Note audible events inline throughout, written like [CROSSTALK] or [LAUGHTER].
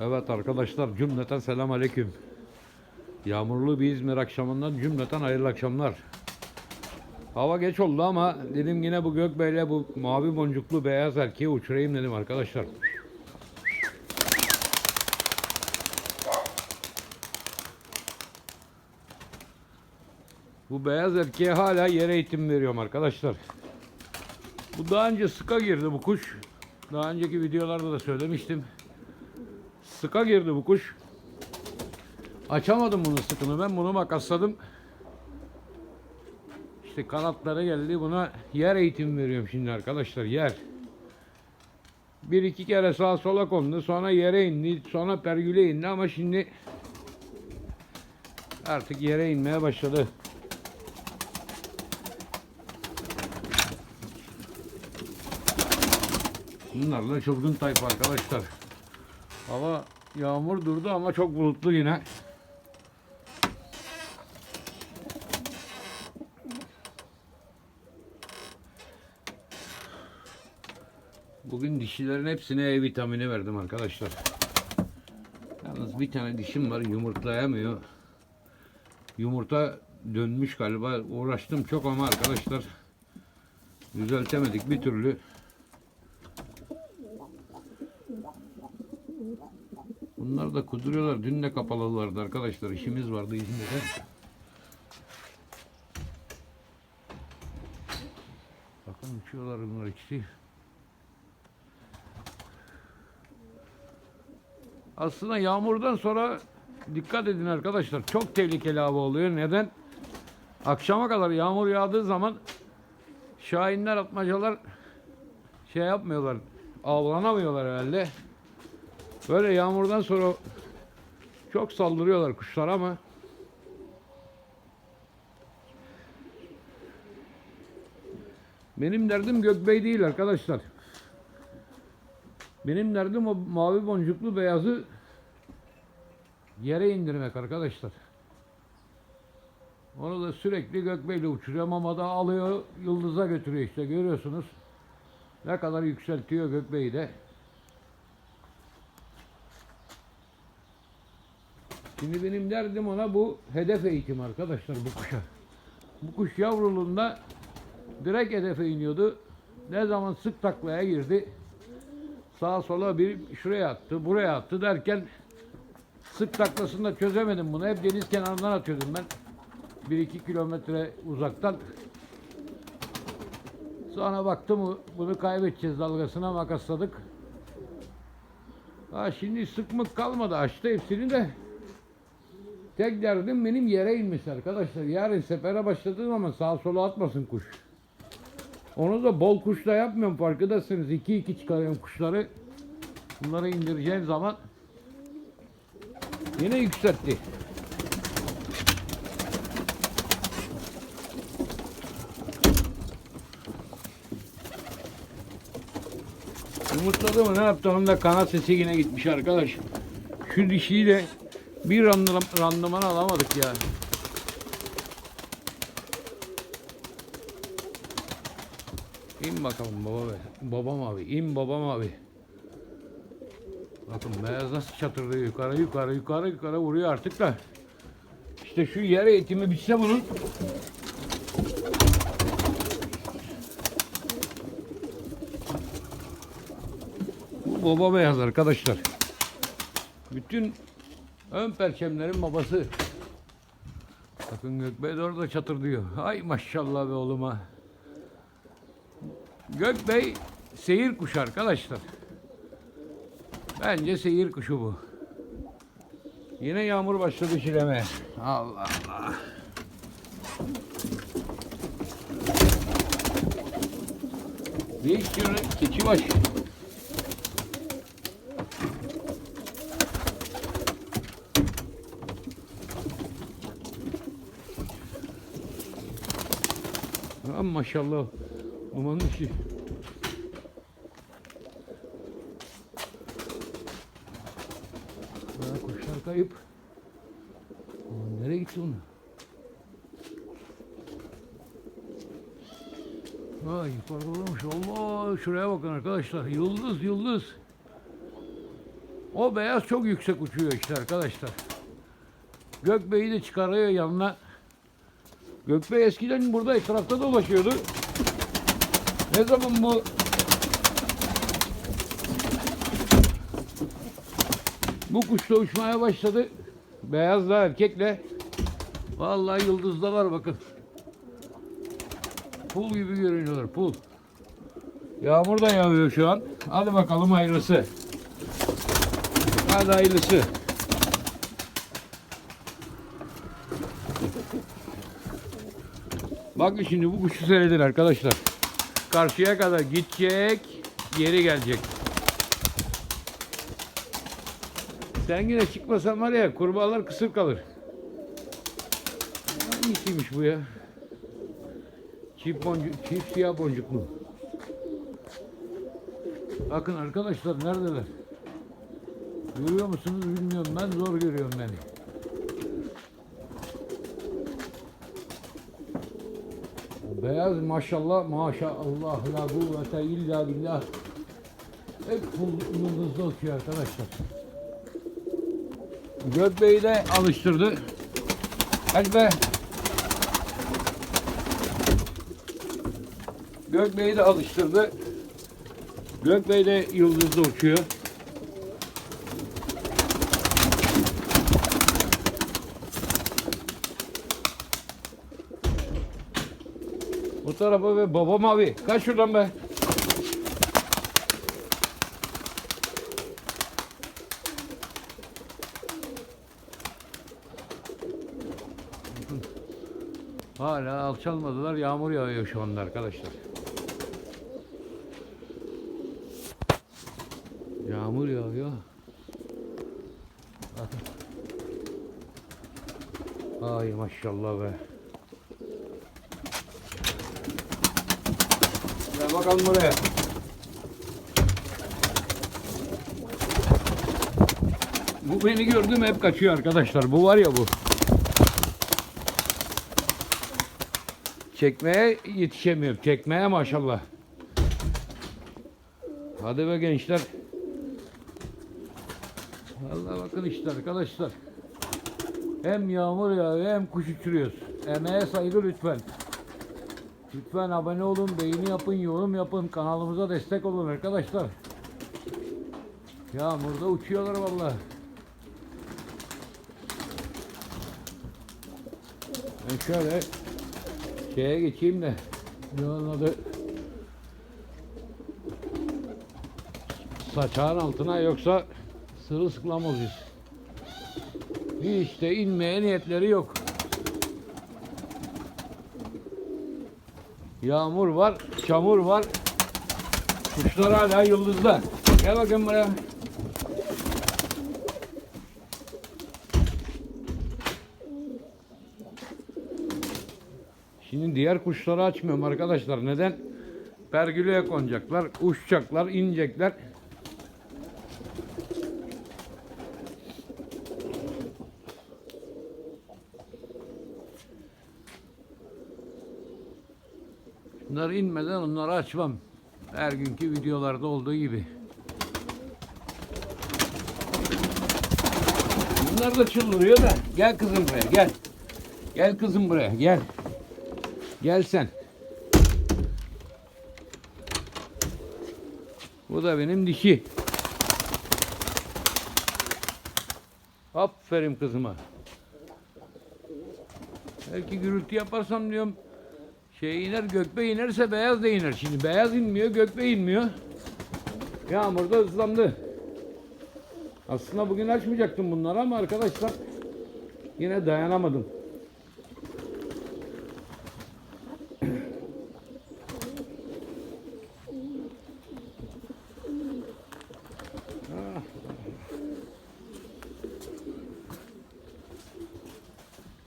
Evet arkadaşlar cümleten selam aleyküm. Yağmurlu bir İzmir akşamından cümleten hayırlı akşamlar. Hava geç oldu ama dedim yine bu Gökbey'le bu mavi boncuklu beyaz erkeği uçurayım dedim arkadaşlar. Bu beyaz erkeğe hala yere eğitim veriyorum arkadaşlar. Bu daha önce sıka girdi bu kuş. Daha önceki videolarda da söylemiştim. Sıka girdi bu kuş. Açamadım bunun sıkını. Ben bunu makasladım. İşte kanatlara geldi. Buna yer eğitim veriyorum şimdi arkadaşlar. Yer. Bir iki kere sağa sola kondu. Sonra yere indi. Sonra pergüle indi ama şimdi artık yere inmeye başladı. Bunlar da çılgın tayfa arkadaşlar. Hava yağmur durdu ama çok bulutlu yine. Bugün dişilerin hepsine E vitamini verdim arkadaşlar. Yalnız bir tane dişim var yumurtlayamıyor. Yumurta dönmüş galiba. Uğraştım çok ama arkadaşlar düzeltemedik bir türlü. Bunlar da kuduruyorlar. Dün de kapalılardı arkadaşlar. İşimiz vardı İzmir'de. Bakın uçuyorlar bunlar ikisi. Aslında yağmurdan sonra dikkat edin arkadaşlar. Çok tehlikeli hava oluyor. Neden? Akşama kadar yağmur yağdığı zaman şahinler, atmacalar şey yapmıyorlar. Avlanamıyorlar herhalde. Böyle yağmurdan sonra çok saldırıyorlar kuşlar ama benim derdim gökbey değil arkadaşlar. Benim derdim o mavi boncuklu beyazı yere indirmek arkadaşlar. Onu da sürekli gökbeyle uçuruyorum ama da alıyor yıldıza götürüyor işte görüyorsunuz. Ne kadar yükseltiyor gökbeyi de. Şimdi benim derdim ona bu hedef eğitim arkadaşlar bu kuşa. Bu kuş yavruluğunda direkt hedefe iniyordu. Ne zaman sık taklaya girdi. Sağa sola bir şuraya attı, buraya attı derken sık taklasında çözemedim bunu. Hep deniz kenarından atıyordum ben. 1-2 kilometre uzaktan. Sonra baktım bunu kaybedeceğiz dalgasına makasladık. Ha şimdi sıkmık kalmadı açtı hepsini de. Tek derdim benim yere inmesi arkadaşlar. Yarın sefere başladığım zaman sağa sola atmasın kuş. Onu da bol kuşla yapmıyorum farkındasınız. 2-2 çıkarıyorum kuşları. Bunları indireceğim zaman yine yükseltti. Yumurtladı mı ne yaptı? Onun da kanat sesi yine gitmiş arkadaş. Şu dişiyi de bir randıman, randıman alamadık ya. İn bakalım baba be. Babam abi. İn babam abi. Bakın beyaz nasıl çatırlıyor yukarı yukarı yukarı yukarı vuruyor artık da. İşte şu yer eğitimi bitse bunun. Bu baba beyaz arkadaşlar. Bütün ön perçemlerin babası. Bakın Gökbey de orada çatır diyor. Ay maşallah be oğluma. Gökbey seyir kuşu arkadaşlar. Bence seyir kuşu bu. Yine yağmur başladı çileme. Allah Allah. Değiş şunu keçi baş. Maşallah. Aman işi. Ha, kuşlar kayıp. Aman nereye gitti onu? Ha yukarıda. Allah şuraya bakın arkadaşlar. Yıldız yıldız. O beyaz çok yüksek uçuyor işte arkadaşlar. Gökbey'i de çıkarıyor yanına. Gökbey eskiden burada etrafta dolaşıyordu. Ne zaman bu bu kuş da uçmaya başladı. Beyazla erkekle. Vallahi yıldızdalar bakın. Pul gibi görünüyorlar pul. Yağmur da yağıyor şu an. Hadi bakalım hayırlısı. Hadi hayırlısı. Bakın şimdi bu kuşu seyredin arkadaşlar. Karşıya kadar gidecek, geri gelecek. Sen yine çıkmasan var ya kurbağalar kısır kalır. Hangisiymiş bu ya? Çift boncuk, çift siyah boncuklu. Bakın arkadaşlar neredeler? Görüyor musunuz bilmiyorum ben zor görüyorum beni. Beyaz maşallah maşallah la kuvvete illa billah. Hep yıldızlı uçuyor arkadaşlar. Gökbey'i de alıştırdı. Hadi be. Gökbey'i de alıştırdı. Gökbey de yıldızda uçuyor. Bu tarafa ve babam abi. Kaç şuradan be. Hala alçalmadılar. Yağmur yağıyor şu anda arkadaşlar. Yağmur yağıyor. Ay maşallah be. Bakalım buraya. Bu beni gördü mü hep kaçıyor arkadaşlar. Bu var ya bu. Çekmeye yetişemiyorum. Çekmeye maşallah. Hadi be gençler. Vallahi bakın işte arkadaşlar. Hem yağmur yağıyor hem kuş uçuruyoruz. Emeğe saygı lütfen. Lütfen abone olun, beğeni yapın, yorum yapın. Kanalımıza destek olun arkadaşlar. Yağmurda uçuyorlar vallahi. Ben şöyle şeye geçeyim de ne onun adı saçağın altına yoksa sırılsıklam olacağız. Hiç de inmeye niyetleri yok. Yağmur var, çamur var. Kuşlar hala yıldızda. Gel bakayım buraya. Şimdi diğer kuşları açmıyorum arkadaşlar. Neden? Pergüleye konacaklar, uçacaklar, inecekler. Bunlar inmeden onları açmam. Her günkü videolarda olduğu gibi. Bunlar da çıldırıyor da. Gel kızım buraya gel. Gel kızım buraya gel. Gel sen. Bu da benim dişi. Aferin kızıma. Belki gürültü yaparsam diyorum şey iner gökbe inerse beyaz da iner. Şimdi beyaz inmiyor gökbe inmiyor. Yağmurda ıslandı. Aslında bugün açmayacaktım bunları ama arkadaşlar yine dayanamadım.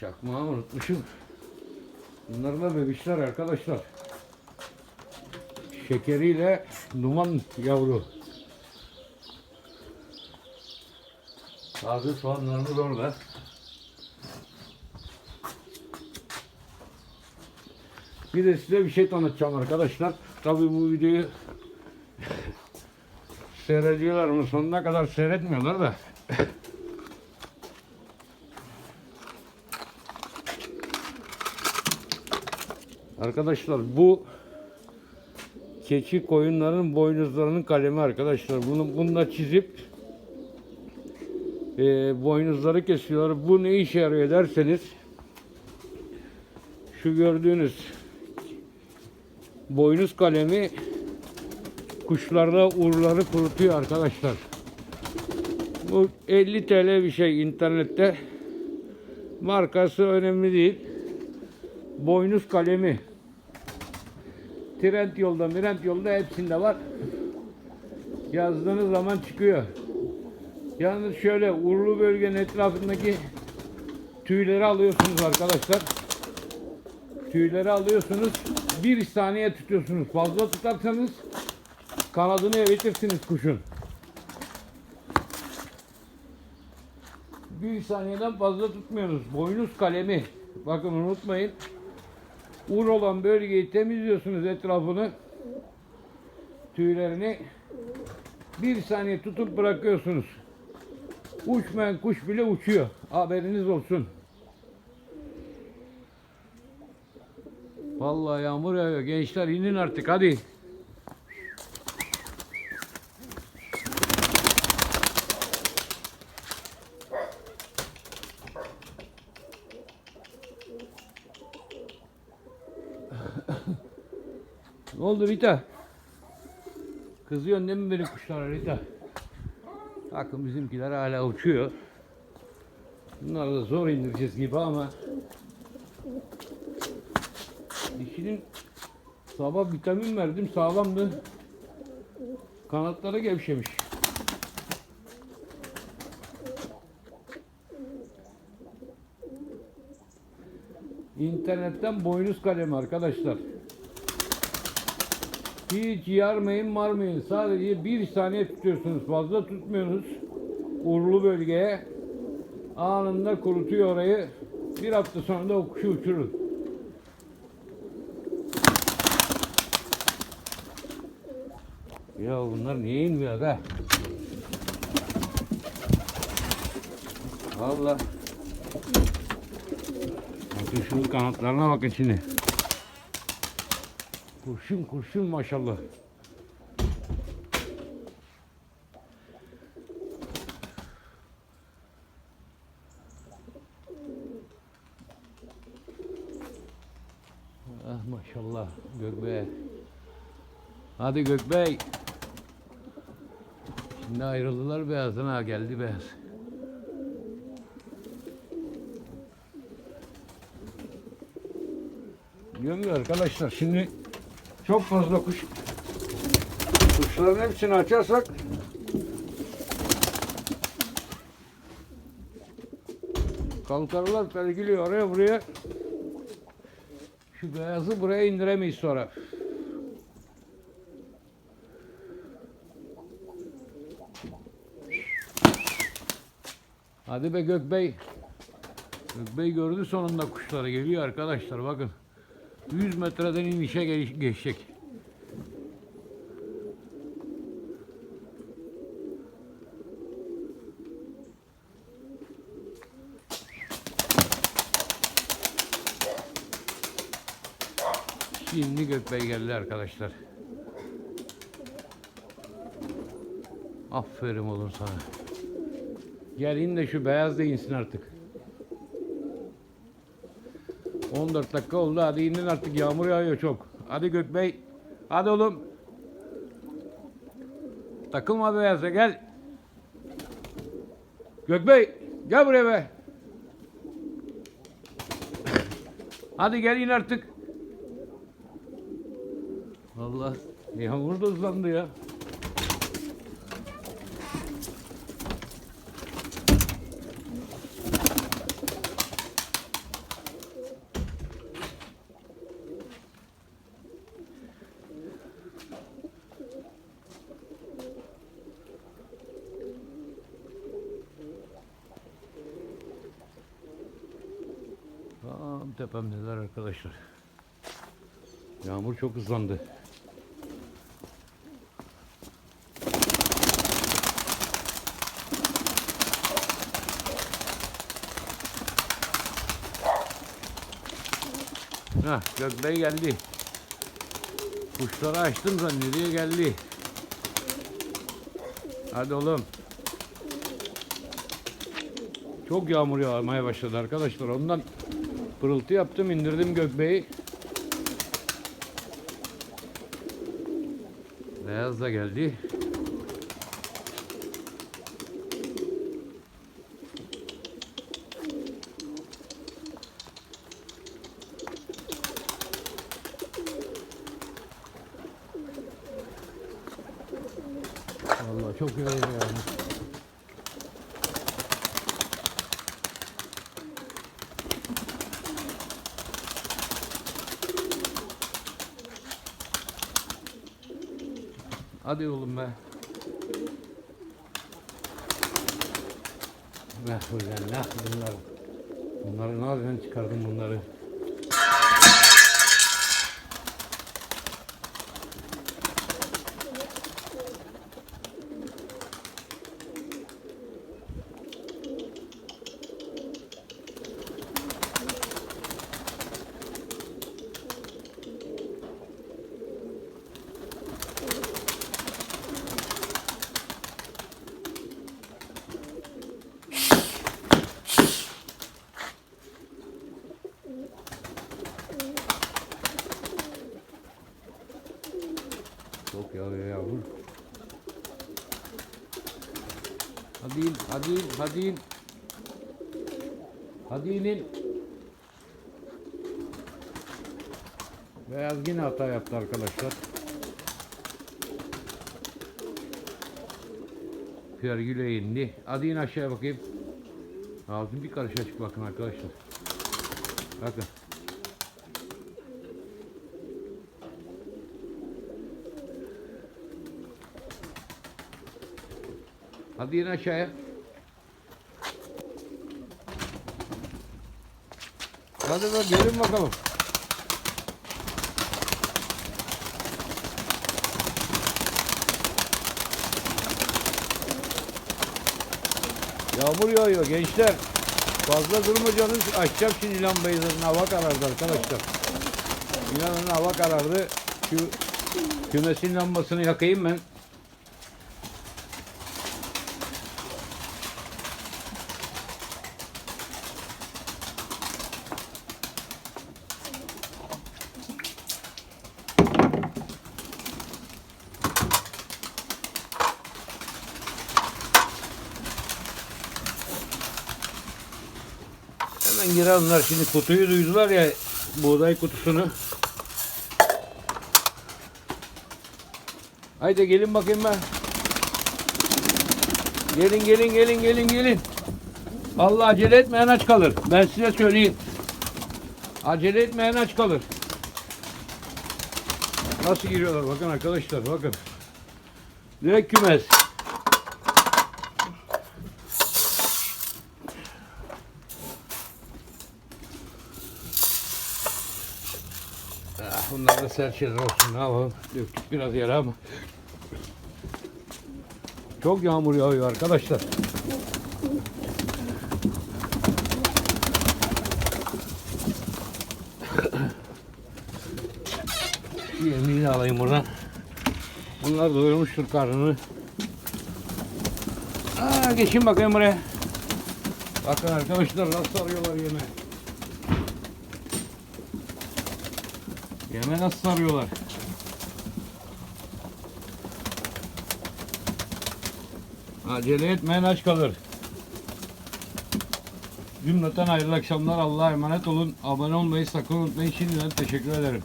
Çakmağı unutmuşum. Bunlar da bebişler arkadaşlar. Şekeriyle duman yavru. Taze soğanlarımız orada. Bir de size bir şey tanıtacağım arkadaşlar. Tabii bu videoyu [LAUGHS] seyrediyorlar mı? Sonuna kadar seyretmiyorlar da. [LAUGHS] Arkadaşlar bu keçi koyunların boynuzlarının kalemi arkadaşlar. Bunu bununla çizip e, boynuzları kesiyorlar. Bu ne işe yarıyor derseniz şu gördüğünüz boynuz kalemi kuşlarda uğurları kurutuyor arkadaşlar. Bu 50 TL bir şey internette. Markası önemli değil. Boynuz kalemi. Trend yolda, Mirent yolda hepsinde var. Yazdığınız zaman çıkıyor. Yalnız şöyle uğurlu bölgenin etrafındaki tüyleri alıyorsunuz arkadaşlar. Tüyleri alıyorsunuz. Bir saniye tutuyorsunuz. Fazla tutarsanız kanadını eritirsiniz kuşun. Bir saniyeden fazla tutmuyoruz. Boynuz kalemi. Bakın unutmayın. Ur olan bölgeyi temizliyorsunuz etrafını. Tüylerini bir saniye tutup bırakıyorsunuz. Uçmayan kuş bile uçuyor. Haberiniz olsun. Vallahi yağmur yağıyor. Gençler inin artık hadi. Ne oldu Rita? Kızıyorsun değil mi benim kuşlara Rita? Bakın bizimkiler hala uçuyor. Bunları da zor indireceğiz gibi ama dişinin sabah vitamin verdim sağlamdı. Kanatları gevşemiş. İnternetten boynuz kalemi arkadaşlar. Hiç yarmayın marmayın. Sadece bir saniye tutuyorsunuz. Fazla tutmuyorsunuz. Urlu bölgeye. Anında kurutuyor orayı. Bir hafta sonra da o kuşu uçurun. Ya bunlar niye inmiyor be? Valla. Bakın şunun kanatlarına bakın şimdi. Kurşun kurşun maşallah. Ah maşallah Gökbey. Hadi Gökbey. Şimdi ayrıldılar beyazdan ha geldi beyaz. Diyorum arkadaşlar şimdi çok fazla kuş kuşların hepsini açarsak kalkarlar sergiliyor oraya buraya şu beyazı buraya indiremeyiz sonra. Hadi be Gökbey. Gökbey gördü sonunda kuşları geliyor arkadaşlar bakın. 100 metreden inişe geç- geçecek. Şimdi Gökbey geldi arkadaşlar. Aferin oğlum sana. Gel in de şu beyaz da artık. 14 dakika oldu. Hadi inin artık. Yağmur yağıyor çok. Hadi Gökbey. Hadi oğlum. Takılma beyaza gel. Gökbey. Gel buraya be. Hadi gel in artık. Allah. Yağmur da hızlandı ya. Tam tepemdeler arkadaşlar. Yağmur çok hızlandı. Hah Gökbey geldi. Kuşları açtım zannediyor geldi. Hadi oğlum. Çok yağmur yağmaya başladı arkadaşlar. Ondan pırıltı yaptım indirdim Gökbey'i. Beyaz da geldi. Vallahi çok yorucu yani. Hadi oğlum be. Ne hocam ne bunlar. Bunları nereden çıkardın bunları? Çok yağıyor yavrum. Hadi in, hadi in. Beyaz yine hata yaptı arkadaşlar. Pergüle indi. Hadi in aşağıya bakayım. Ağzım bir karış açık bakın arkadaşlar. Bakın. Hadi in aşağıya. Hadi bak gelin bakalım. Yağmur yağıyor gençler. Fazla durmayacaksınız. Açacağım şimdi lambayı hava karardı arkadaşlar. İnanın hava karardı. Şu kümesin lambasını yakayım ben. Onlar şimdi kutuyu duydular ya buğday kutusunu. Haydi gelin bakayım ben. Gelin gelin gelin gelin gelin. Allah acele etmeyen aç kalır. Ben size söyleyeyim. Acele etmeyen aç kalır. Nasıl giriyorlar bakın arkadaşlar bakın. Direkt kümes. Ah, sert şeyler olsun. Ne yapalım? Döktük biraz yere ama. Çok yağmur yağıyor arkadaşlar. Yemeğini alayım buradan. Bunlar doyurmuştur karnını. Aa, geçin bakayım buraya. Bakın arkadaşlar nasıl arıyorlar yemeği. Yeme nasıl sarıyorlar? Acele etmeyen aç kalır. Cümleten hayırlı akşamlar. Allah'a emanet olun. Abone olmayı sakın unutmayın. Şimdiden teşekkür ederim.